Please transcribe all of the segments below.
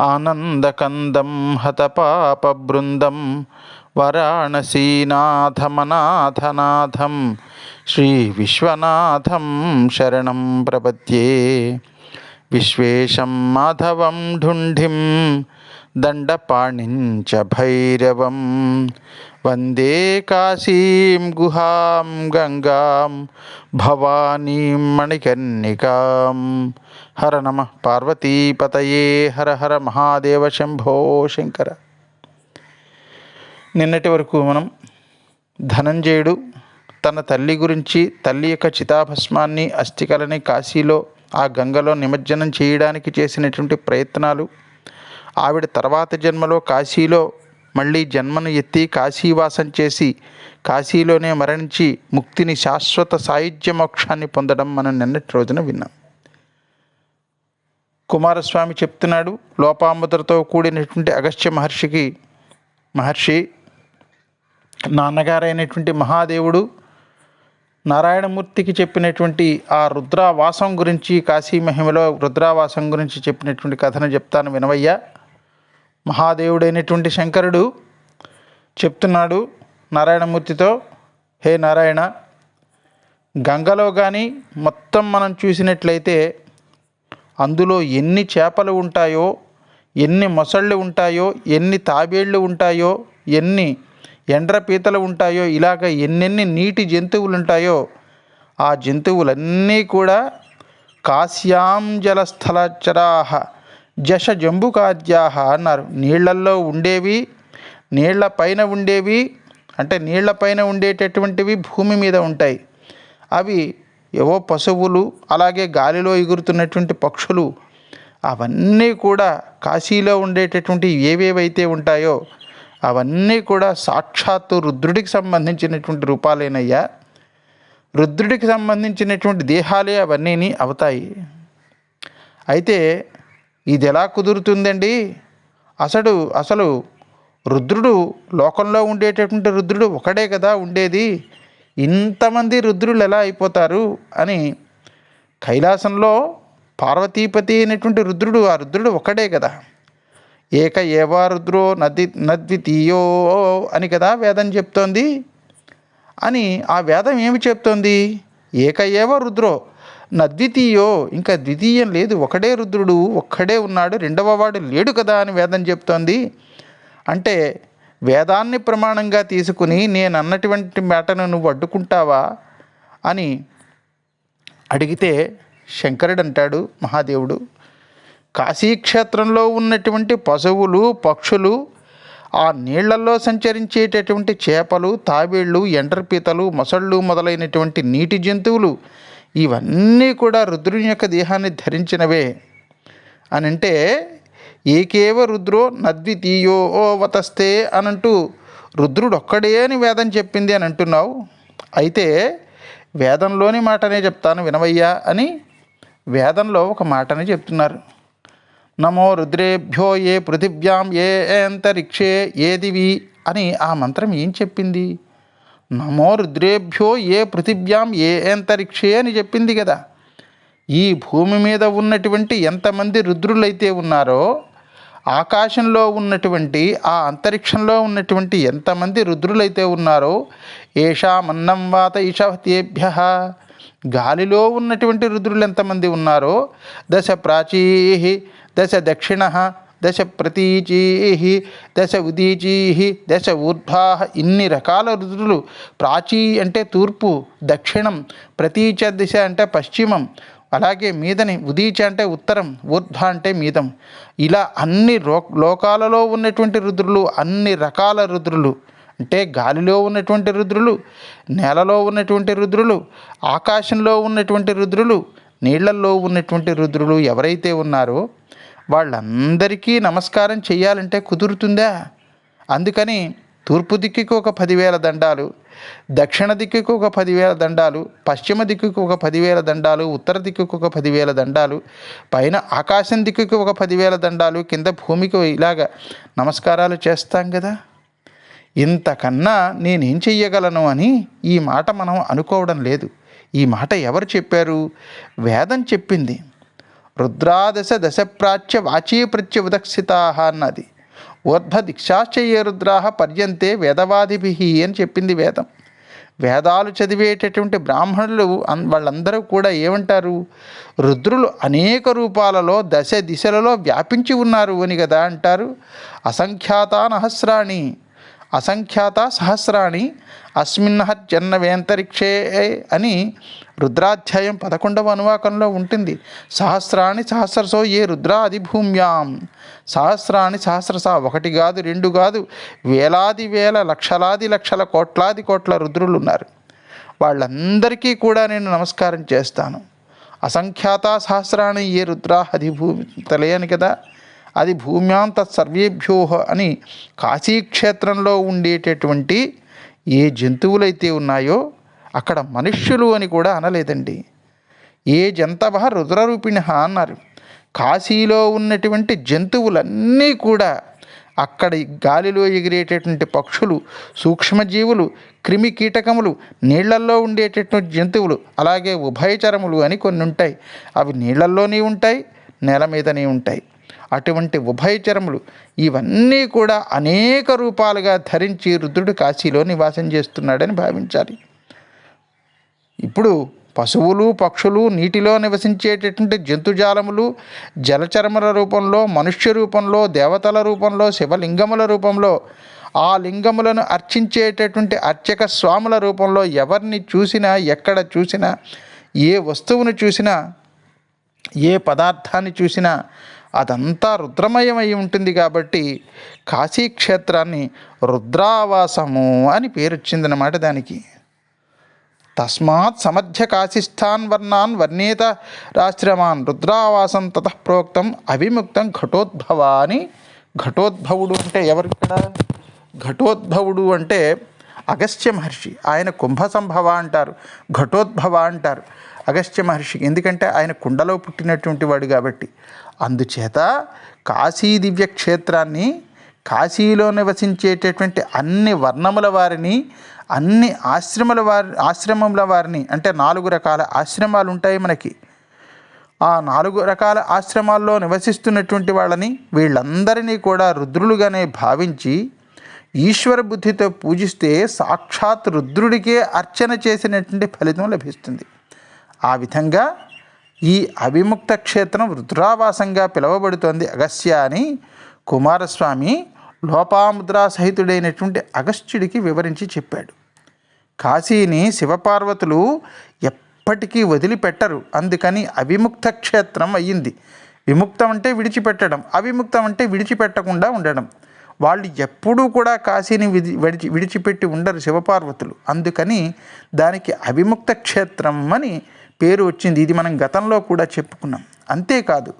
ఆనందకందం హతపాపబృందం వరాణసీనాథమనాథనాథం శ్రీ విశ్వనాథం శరణం ప్రపద్యే. విశ్వేశం మాధవం ఢుంఢిం దండపాణించ భైరవం. వందే కాశీం గుహాం గంగాం భవానీ మణికన్నికాం హర నమ. పార్వతీపతయే హర హర మహాదేవ శంభో శంకర. నిన్నటి వరకు మనం ధనంజయుడు తన తల్లి గురించి తల్లి యొక్క చితాభస్మాన్ని అస్థికలని కాశీలో ఆ గంగలో నిమజ్జనం చేయడానికి చేసినటువంటి ప్రయత్నాలు ఆవిడ తర్వాత జన్మలో కాశీలో మళ్ళీ జన్మను ఎత్తి కాశీవాసం చేసి కాశీలోనే మరణించి ముక్తిని శాశ్వత సాయుధ్య మోక్షాన్ని పొందడం మనం నిన్నటి రోజున విన్నాం. కుమారస్వామి చెప్తున్నాడు లోపాముద్రతో కూడినటువంటి అగస్త్య మహర్షికి మహర్షి నాన్నగారైనటువంటి మహాదేవుడు నారాయణమూర్తికి చెప్పినటువంటి ఆ రుద్రావాసం గురించి కాశీ మహిమలో రుద్రావాసం గురించి చెప్పినటువంటి కథను చెప్తాను వినవయ్యా. మహాదేవుడైనటువంటి శంకరుడు చెప్తున్నాడు నారాయణమూర్తితో హే నారాయణ గంగలో కానీ మొత్తం మనం చూసినట్లయితే అందులో ఎన్ని చేపలు ఉంటాయో ఎన్ని మొసళ్ళు ఉంటాయో ఎన్ని తాబేళ్ళు ఉంటాయో ఎన్ని ఎండ్ర పీతలు ఉంటాయో ఇలాగ ఎన్నెన్ని నీటి జంతువులు ఉంటాయో ఆ జంతువులన్నీ కూడా కాశ్యాం జలస్థలచరాహ జష జంబుకాద్యాహ అన్నారు. నీళ్ళల్లో ఉండేవి నీళ్ళ పైన ఉండేవి అంటే నీళ్ళ పైన ఉండేటటువంటివి భూమి మీద ఉంటాయి. అవి ఏవో పశువులు అలాగే గాలిలో ఎగురుతున్నటువంటి పక్షులు. అవన్నీ కూడా కాశీలో ఉండేటటువంటి ఏవేవైతే ఉంటాయో అవన్నీ కూడా సాక్షాత్తు రుద్రుడికి సంబంధించినటువంటి రూపాలేనయ్యా. రుద్రుడికి సంబంధించినటువంటి దేహాలే అవన్నీని అవుతాయి. అయితే ఇది ఎలా కుదురుతుందండి? అసడు అసలు రుద్రుడు లోకంలో ఉండేటటువంటి రుద్రుడు ఒకడే కదా ఉండేది? ఇంతమంది రుద్రులు ఎలా అయిపోతారు? అని కైలాసంలో పార్వతీపతి అయినటువంటి రుద్రుడు ఆ రుద్రుడు ఒకడే కదా. ఏక ఏవా రుద్రో నది నద్వితీయో అని కదా వేదం చెప్తోంది. అని ఆ వేదం ఏమి చెప్తోంది? ఏక ఏవ రుద్రో నద్వితీయో ఇంకా ద్వితీయం లేదు ఒకడే రుద్రుడు ఒక్కడే ఉన్నాడు రెండవ వాడు లేడు కదా అని వేదం చెప్తోంది. అంటే వేదాన్ని ప్రమాణంగా తీసుకుని నేను అన్నటువంటి మాటను నువ్వు అడ్డుకుంటావా అని అడిగితే శంకరుడు అంటాడు మహాదేవుడు కాశీక్షేత్రంలో ఉన్నటువంటి పశువులు పక్షులు ఆ నీళ్ళలో సంచరించేటటువంటి చేపలు తాబేళ్ళు ఎండ్రపీతలు మొసళ్ళు మొదలైనటువంటి నీటి జంతువులు ఇవన్నీ కూడా రుద్రుని యొక్క దేహాన్ని ధరించినవే అని అంటే ఏకేవ రుద్రో నద్వితీయో ఓ వతస్తే అనంటూ రుద్రుడు ఒక్కడే అని వేదం చెప్పింది అని అంటున్నావు. అయితే వేదంలోని మాటనే చెప్తాను వినవయ్యా అని వేదంలో ఒక మాటని చెప్తున్నారు. నమో రుద్రేభ్యో ఏ పృథివ్యాం ఏ అంతరిక్షే ఏ దివి అని ఆ మంత్రం ఏం చెప్పింది? నమో రుద్రేభ్యో ఏ పృథివ్యాం ఏ అంతరిక్షే అని చెప్పింది కదా. ఈ భూమి మీద ఉన్నటువంటి ఎంతమంది రుద్రులైతే ఉన్నారో ఆకాశంలో ఉన్నటువంటి ఆ అంతరిక్షంలో ఉన్నటువంటి ఎంతమంది రుద్రులైతే ఉన్నారో ఏషామన్నం వాత ఈషతేభ్య గాలిలో ఉన్నటువంటి రుద్రులు ఎంతమంది ఉన్నారో దశ ప్రాచీ దశ దక్షిణ దశ ప్రతీచీ దశ ఉదీచీ దశ ఊర్ధ్వాహ ఇన్ని రకాల రుద్రులు ప్రాచీ అంటే తూర్పు దక్షిణం ప్రతీచ దిశ అంటే పశ్చిమం అలాగే మీదని ఉదీచ అంటే ఉత్తరం ఊర్ధ్వ అంటే మీదం. ఇలా అన్ని లో లోకాలలో ఉన్నటువంటి రుద్రులు అన్ని రకాల రుద్రులు అంటే గాలిలో ఉన్నటువంటి రుద్రులు నేలలో ఉన్నటువంటి రుద్రులు ఆకాశంలో ఉన్నటువంటి రుద్రులు నీళ్ళల్లో ఉన్నటువంటి రుద్రులు ఎవరైతే ఉన్నారో వాళ్ళందరికీ నమస్కారం చేయాలంటే కుదురుతుందా? అందుకని తూర్పు దిక్కుకు ఒక పదివేల దండాలు దక్షిణ దిక్కుకు ఒక పదివేల దండాలు పశ్చిమ దిక్కుకు ఒక పదివేల దండాలు ఉత్తర దిక్కుకు ఒక పదివేల దండాలు పైన ఆకాశం దిక్కుకు ఒక పదివేల దండాలు కింద భూమికి ఇలాగ నమస్కారాలు చేస్తాం కదా? ఇంతకన్నా నేనేం చెయ్యగలను అని ఈ మాట మనం అనుకోవడం లేదు. ఈ మాట ఎవరు చెప్పారు? వేదం చెప్పింది. రుద్రాదశ దశప్రాచ్య వాచీ ప్రత్య ఉదక్షితా అన్నది. ఊర్ధ్వ దీక్షాశ్చయ రుద్రాహ పర్యంతే వేదవాదిభి అని చెప్పింది వేదం. వేదాలు చదివేటటువంటి బ్రాహ్మణులు వాళ్ళందరూ కూడా ఏమంటారు? రుద్రులు అనేక రూపాలలో దశ దిశలలో వ్యాపించి ఉన్నారు అని కదా అంటారు. అసంఖ్యాతానహస్రాణి. అసంఖ్యాత సహస్రాణి అస్మిన్నహత్యన్నవేంతరిక్షే అని రుద్రాధ్యాయం పదకొండవ అనువాకంలో ఉంటుంది. సహస్రాణి సహస్రసో ఏ రుద్రాది భూమ్యాం? సహస్రాణి సహస్రస ఒకటి కాదు రెండు కాదు వేలాది వేల లక్షలాది లక్షల కోట్లాది కోట్ల రుద్రులు ఉన్నారు వాళ్ళందరికీ కూడా నేను నమస్కారం చేస్తాను. అసంఖ్యాత సహస్రాణి ఏ రుద్రా అధిభూమి భూమి తెలియని కదా. అది భూమ్యాంత సర్వేభ్యోహ అని కాశీక్షేత్రంలో ఉండేటటువంటి ఏ జంతువులైతే ఉన్నాయో అక్కడ మనుష్యులు అని కూడా అనలేదండి. ఏ జంతవ రుద్రరూపిణ అన్నారు. కాశీలో ఉన్నటువంటి జంతువులన్నీ కూడా అక్కడ గాలిలో ఎగిరేటటువంటి పక్షులు సూక్ష్మజీవులు క్రిమి కీటకములు నీళ్ళల్లో ఉండేటటువంటి జంతువులు అలాగే ఉభయచరములు అని కొన్ని ఉంటాయి. అవి నీళ్ళల్లోనే ఉంటాయి నేల మీదనే ఉంటాయి. అటువంటి ఉభయచరములు ఇవన్నీ కూడా అనేక రూపాలుగా ధరించి రుద్రుడు కాశీలో నివాసం చేస్తున్నాడని భావించాలి. ఇప్పుడు పశువులు పక్షులు నీటిలో నివసించేటటువంటి జంతుజాలములు జలచరముల రూపంలో మనుష్య రూపంలో దేవతల రూపంలో శివలింగముల రూపంలో ఆ లింగములను అర్చించేటటువంటి అర్చక స్వాముల రూపంలో ఎవరిని చూసినా ఎక్కడ చూసినా ఏ వస్తువును చూసినా ఏ పదార్థాన్ని చూసినా అదంతా రుద్రమయమై ఉంటుంది కాబట్టి కాశీక్షేత్రాన్ని రుద్రావాసము అని పేరొచ్చిందన్నమాట దానికి. తస్మాత్ సమధ్య కాశిస్థాన్ వర్ణాన్ వర్ణేత రాశ్రమాన్ రుద్రావాసం తత ప్రోక్తం అవిముక్తం ఘటోద్భవ అని ఘటోద్భవుడు అంటే ఎవరు ఇక్కడ? ఘటోద్భవుడు అంటే అగస్త్య మహర్షి. ఆయన కుంభ సంభవ అంటారు ఘటోద్భవ అంటారు. అగస్త్య మహర్షి ఎందుకంటే ఆయన కుండలో పుట్టినటువంటి వాడు కాబట్టి. అందుచేత కాశీ దివ్య క్షేత్రాన్ని కాశీలో నివసించేటటువంటి అన్ని వర్ణముల వారిని అన్ని ఆశ్రముల వారి ఆశ్రమముల వారిని అంటే నాలుగు రకాల ఆశ్రమాలు ఉంటాయి మనకి. ఆ నాలుగు రకాల ఆశ్రమాల్లో నివసిస్తున్నటువంటి వాళ్ళని వీళ్ళందరినీ కూడా రుద్రులుగానే భావించి ఈశ్వర బుద్ధితో పూజిస్తే సాక్షాత్ రుద్రుడికే అర్చన చేసినటువంటి ఫలితం లభిస్తుంది. ఆ విధంగా ఈ అవిముక్త క్షేత్రం రుద్రావాసంగా పిలువబడుతోంది అగస్య అని కుమారస్వామి లోపాముద్రా సహితుడైనటువంటి అగస్త్యుడికి వివరించి చెప్పాడు. కాశీని శివపార్వతులు ఎప్పటికీ వదిలిపెట్టరు. అందుకని అవిముక్త క్షేత్రం అయ్యింది. విముక్తం అంటే విడిచిపెట్టడం అవిముక్తం అంటే విడిచిపెట్టకుండా ఉండడం. వాళ్ళు ఎప్పుడూ కూడా కాశీని విడి విడిచి విడిచిపెట్టి ఉండరు శివపార్వతులు. అందుకని దానికి అవిముక్త క్షేత్రం అని పేరు వచ్చింది. ఇది మనం గతంలో కూడా చెప్పుకున్నాం. అంతేకాదు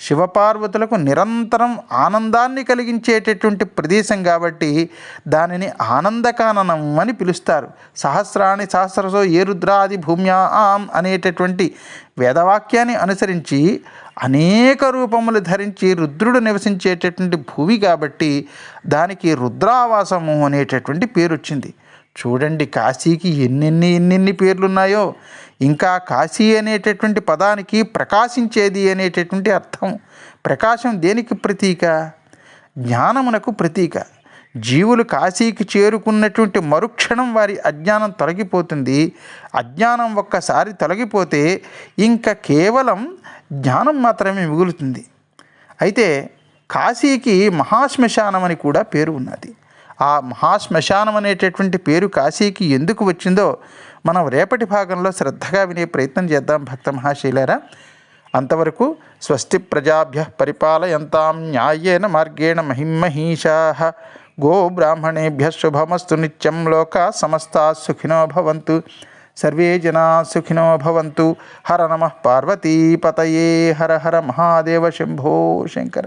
శివపార్వతులకు నిరంతరం ఆనందాన్ని కలిగించేటటువంటి ప్రదేశం కాబట్టి దానిని ఆనందకాననం అని పిలుస్తారు. సహస్రాణి సహస్రసో ఏ రుద్రాది భూమ్యాం అనేటటువంటి వేదవాక్యాన్ని అనుసరించి అనేక రూపములు ధరించి రుద్రుడు నివసించేటటువంటి భూమి కాబట్టి దానికి రుద్రావాసము అనేటటువంటి పేరు వచ్చింది. చూడండి కాశీకి ఎన్నెన్ని ఎన్నెన్ని పేర్లున్నాయో. ఇంకా కాశీ అనేటటువంటి పదానికి ప్రకాశించేది అనేటటువంటి అర్థం. ప్రకాశం దేనికి ప్రతీక? జ్ఞానమునకు ప్రతీక. జీవులు కాశీకి చేరుకున్నటువంటి మరుక్షణం వారి అజ్ఞానం తొలగిపోతుంది. అజ్ఞానం ఒక్కసారి తొలగిపోతే ఇంకా కేవలం జ్ఞానం మాత్రమే మిగులుతుంది. అయితే కాశీకి మహాశ్మశానం అని కూడా పేరు ఉన్నది. ఆ మహాశ్మశానం అనేటటువంటి పేరు కాశీకి ఎందుకు వచ్చిందో మనం రేపటి భాగంలో శ్రద్ధగా వినే ప్రయత్నం చేద్దాం భక్త మహాశైలారా. అంతవరకు స్వస్తి ప్రజాభ్య పరిపాలయంతాం న్యాయేన మార్గేణ మహిమహీషా. గో బ్రాహ్మణేభ్య శుభమస్తు నిత్యం లోకా సమస్తా సుఖినో భవంతు. సర్వే జనా సుఖినో భవంతు. హర నమ పార్వతీపతయే హర హర మహాదేవ శంభో శంకర.